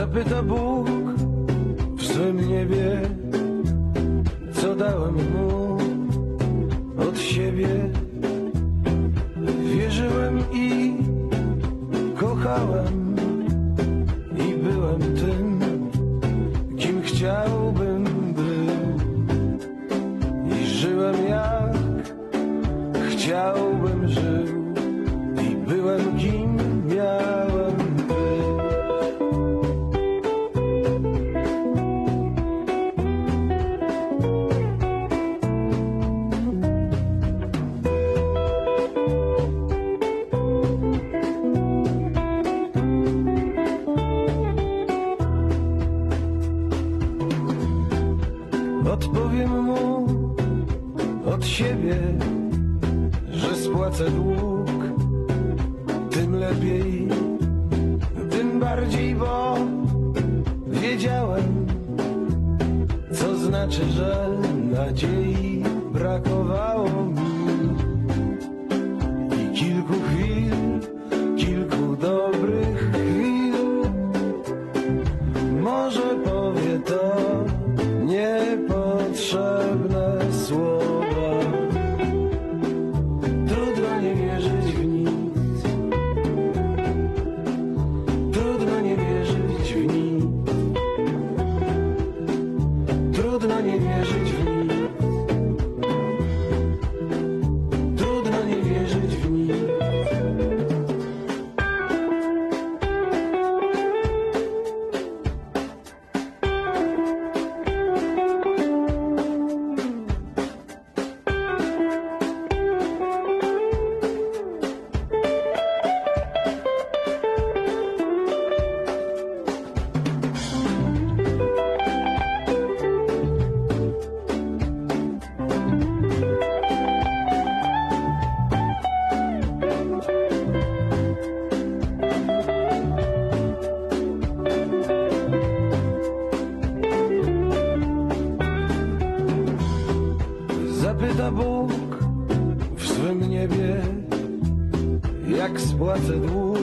Zapyta Bóg w swym niebie, co dałem mu od siebie. Wierzyłem i kochałem i byłem tym, kim chciałbym był. I żyłem jak chciałbym żył i byłem kim miałem Odpowiem mu od siebie, że spłacę dług, tym lepiej, tym bardziej, bo wiedziałem, co znaczy, że nadziei brakowało mi. Niepotrzebne słowa. Trudno nie wierzyć w nic. Trudno nie wierzyć w nic. Trudno nie wierzyć w nic. Zapyta Bóg w swym niebie, jak spłacę dług.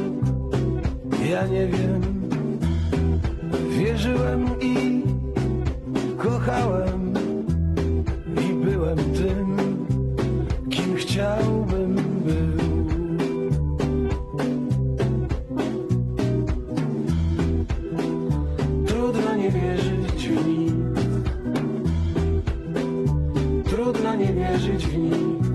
Ja nie wiem, Trudno nie wierzyć w nic.